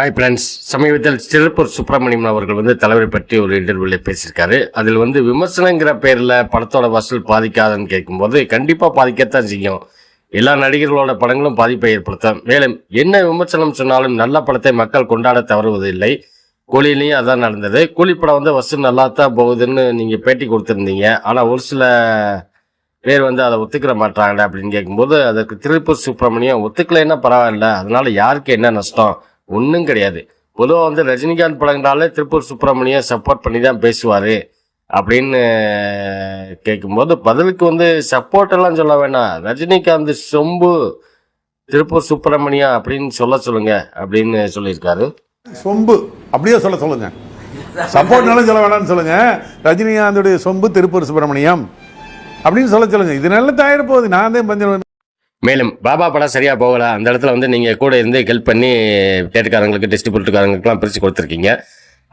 Hi friends சமீபத்தில் திருப்பூர் சுப்பிரமணியம் அவர்கள் வந்து தலைவரை பற்றி ஒரு இன்டர்வியூவில் பேசியிருக்காரு. அதில் வந்து விமர்சனங்கிற பேரில் படத்தோட வசூல் பாதிக்காதுன்னு கேட்கும்போது கண்டிப்பாக பாதிக்கத்தான் செய்யும். எல்லா நடிகர்களோட படங்களும் பாதிப்பை ஏற்படுத்தும். மேலும் என்ன விமர்சனம் சொன்னாலும் நல்ல படத்தை மக்கள் கொண்டாட தவறுவதில்லை. கூலிலையும் அதான் நடந்தது. கூலி படம் வந்து வசூல் நல்லா தான் போகுதுன்னு நீங்கள் பேட்டி கொடுத்துருந்தீங்க. ஆனால் ஒரு சில பேர் வந்து அதை ஒத்துக்கிற மாட்டாங்க அப்படின்னு கேட்கும்போது அதற்கு திருப்பூர் சுப்பிரமணியம் ஒத்துக்கலைன்னா பரவாயில்ல. அதனால யாருக்கு என்ன நஷ்டம்? ஒன்றும் கிடையாது. பொதுவாக வந்து ரஜினிகாந்த் படங்களாலே திருப்பூர் சுப்பிரமணியம் சப்போர்ட் பண்ணி தான் பேசுவார் அப்படின்னு கேட்கும்போது பதிலுக்கு வந்து சப்போர்ட் எல்லாம் சொல்ல வேணாம். ரஜினிகாந்த் சொம்பு திருப்பூர் சுப்பிரமணியம் அப்படின்னு சொல்ல சொல்லுங்க அப்படின்னு சொல்லியிருக்காரு. சொம்பு அப்படியே சொல்ல சொல்லுங்க. சப்போர்ட்னாலும் சொல்ல வேணாம்னு சொல்லுங்க. ரஜினிகாந்துடைய சொம்பு திருப்பூர் சுப்பிரமணியம் அப்படின்னு சொல்ல சொல்லுங்க. இது நல்ல தயார் போகுது நான் தான் பஞ்சம் மேலும் பாபா படம் சரியா போகல. அந்த இடத்துல வந்து நீங்க கூட இருந்து ஹெல்ப் பண்ணி தேட்டருக்காரங்களுக்கு டிஸ்ட்ரிபியூட்டர்காரங்களுக்குலாம் பிரிச்சு கொடுத்துருக்கீங்க.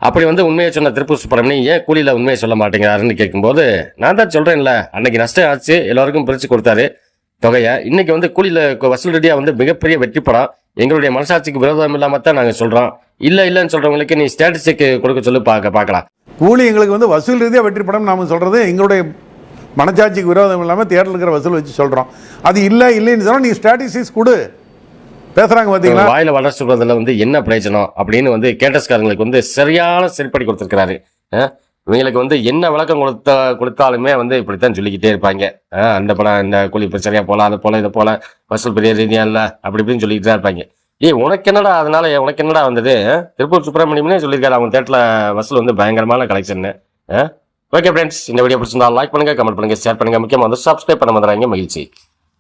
அப்படி வந்து உண்மையை சொன்ன திருப்பூர் சுப்பிரமணியம் ஏன் கூலியில உண்மையை சொல்ல மாட்டேங்கிறாருன்னு கேட்கும்போது நான் தான் சொல்றேன்ல அன்னைக்கு நஷ்டம் ஆச்சு எல்லாருக்கும் பிரிச்சு கொடுத்தாரு தொகையை. இன்னைக்கு வந்து கூலியில வசூல் ரீதியாக வந்து மிகப்பெரிய வெற்றி படம். எங்களுடைய மனசாட்சிக்கு விரோதம் இல்லாம தான் நாங்க சொல்றோம். இல்ல இல்லைன்னு சொல்றவங்களுக்கு நீ ஸ்டாட்டிஸ்டிக் கொடுக்க சொல்லி பார்க்க பார்க்கலாம். கூலி எங்களுக்கு வந்து வசூல் ரீதியாக வெற்றி படம் நாம சொல்றது எங்களுடைய மனச்சாட்சிக்கு விரோதம் இல்லாமல் தியேட்டரில் இருக்கிற வசூல் வச்சு சொல்கிறோம் அது இல்லை இல்லைன்னு சொன்னால் நீ ஸ்ட்ராட்டஜிஸ் கொடு. பேசுகிறாங்க பார்த்தீங்களா வாயில் வளர்ச்சி சொல்றதுல வந்து என்ன பிரயோஜனம் அப்படின்னு வந்து கேட்டஸ்காரங்களுக்கு வந்து சரியான சரிப்படி கொடுத்துருக்கிறாரு. இவங்களுக்கு வந்து என்ன விளக்கம் கொடுத்த கொடுத்தாலுமே வந்து இப்படித்தான் சொல்லிக்கிட்டே இருப்பாங்க. அந்த படம் இந்த கூலி பிரச்சனையாக போகலாம் அதை அது போல இதை போல வசூல் பெரிய ரீதியா இல்லை அப்படி இப்படின்னு சொல்லிக்கிட்டு தான் இருப்பாங்க. ஏய் உனக்கு என்னடா அதனால உனக்கு என்னடா வந்தது? திருப்பூர் சுப்பிரமணியம்னே சொல்லியிருக்காரு அவங்க தேட்டரில் வசூல் வந்து பயங்கரமான கலெக்ஷன் ஓகே ஃப்ரெண்ட்ஸ் இந்த வீடியோ பிடிச்சிருந்தா லைக் பண்ணுங்க கமெண்ட் பண்ணுங்க ஷேர் பண்ணுங்க. முக்கியமாக வந்து சப்ஸ்கிரைப் பண்ண மாதிரி மகிழ்ச்சி.